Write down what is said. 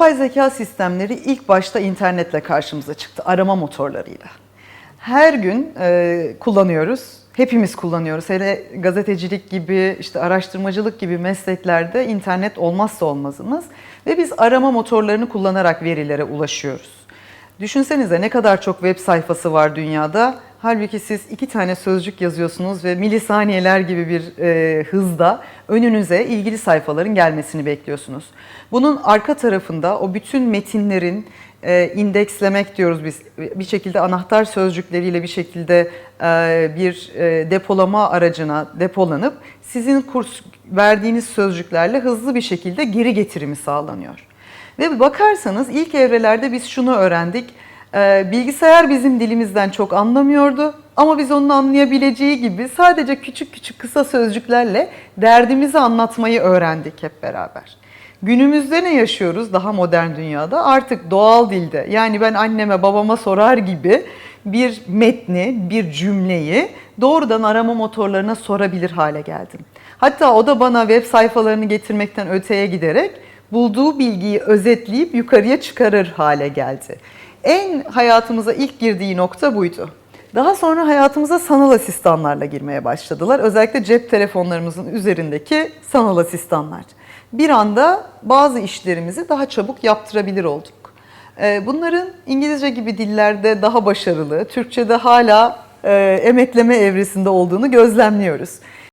Yapay zeka sistemleri ilk başta internetle karşımıza çıktı, arama motorlarıyla. Her gün e, kullanıyoruz, hepimiz kullanıyoruz. Hele gazetecilik gibi, işte araştırmacılık gibi mesleklerde internet olmazsa olmazımız. Ve biz arama motorlarını kullanarak verilere ulaşıyoruz. Düşünsenize ne kadar çok web sayfası var dünyada. Halbuki siz iki tane sözcük yazıyorsunuz ve milisaniyeler gibi bir e, hızda önünüze ilgili sayfaların gelmesini bekliyorsunuz. Bunun arka tarafında o bütün metinlerin e, indekslemek diyoruz biz. Bir şekilde anahtar sözcükleriyle bir şekilde e, bir e, depolama aracına depolanıp sizin kurs verdiğiniz sözcüklerle hızlı bir şekilde geri getirimi sağlanıyor. Ve bakarsanız ilk evrelerde biz şunu öğrendik. Ee, bilgisayar bizim dilimizden çok anlamıyordu ama biz onun anlayabileceği gibi sadece küçük küçük kısa sözcüklerle derdimizi anlatmayı öğrendik hep beraber. Günümüzde ne yaşıyoruz daha modern dünyada? Artık doğal dilde yani ben anneme babama sorar gibi bir metni, bir cümleyi doğrudan arama motorlarına sorabilir hale geldim. Hatta o da bana web sayfalarını getirmekten öteye giderek bulduğu bilgiyi özetleyip yukarıya çıkarır hale geldi. En hayatımıza ilk girdiği nokta buydu. Daha sonra hayatımıza sanal asistanlarla girmeye başladılar. Özellikle cep telefonlarımızın üzerindeki sanal asistanlar. Bir anda bazı işlerimizi daha çabuk yaptırabilir olduk. Ee, Bunların İngilizce gibi dillerde daha başarılı, Türkçe'de hala e, emekleme evresinde olduğunu gözlemliyoruz.